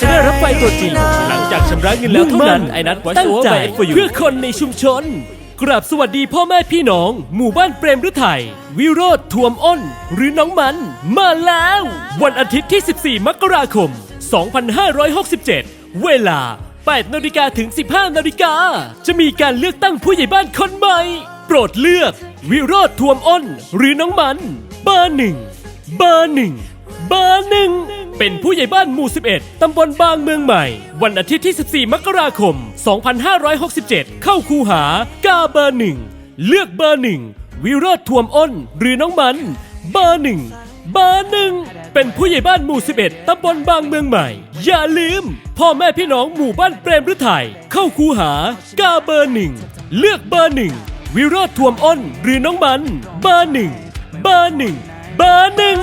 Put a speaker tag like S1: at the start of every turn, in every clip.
S1: จะได้รับไฟตัวจริง หลังจากชำระเงินแล้วเท่านั้นไอ้นัทตั้งใจเพื่อคนในชุมชน กราบสวัสดีพ่อแม่พี่น้อง หมู่บ้านเปรมฤทัยวิโรธทวมอ้น หรือน้องมัน มาแล้ว วันอาทิตย์ที่ 14 มกราคม 2567 เวลา8นาฬิกาถึง 15นาฬิกาจะมีการเลือกตั้งผู้ใหญ่บ้านคนใหม่ โปรดเลือก วิโรธทวมอ้น หรือน้องมัน เบอร์หนึ่งเบอร์หนึ่งเบอร์หนึ่ง เป็นผู้ใหญ่บ้านหมู่ 11 ตำบลบางเมืองใหม่ วันอาทิตย์ที่ 14 มกราคม 2567 เข้าคูหากาเบอร์หนึ่ง เลือกเบอร์หนึ่ง วิโรธทวมอ้น หรือน้องมัน เบอร์หนึ่ง เบอร์หนึ่ง เป็นผู้ใหญ่บ้านหมู่ 11 ตำบลบางเมืองใหม่ อย่าลืม พ่อแม่พี่น้องหมู่บ้านเปรมฤทัย เข้าคูหากาเบอร์หนึ่ง เลือกเบอร์หนึ่ง วิโรธทวมอ้น หรือน้องมัน เบอร์หนึ่ง เบอร์หนึ่ง เบอร์หนึ่ง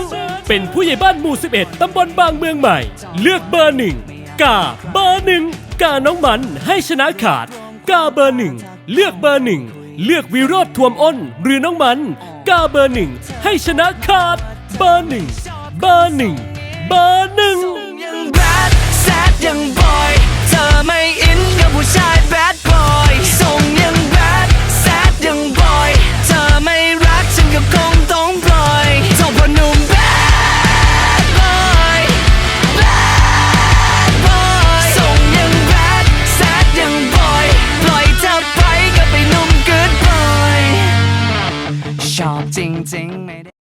S1: เป็นผู้ใหญ่บ้านหมู่ 11 ตำบลบางเมืองใหม่ เลือกเบอร์หนึ่งกาเบอร์หนึ่งกาน้องมันให้ชนะขาด กาเบอร์หนึ่งเลือกเบอร์หนึ่งเลือกวิโรธทวมอ้นหรือน้องมัน กาเบอร์หนึ่งให้ชนะขาด เบอร์หนึ่งเบอร์หนึ่งเบอร์หนึ่ง
S2: ยังแบดแซดยัง 小晶晶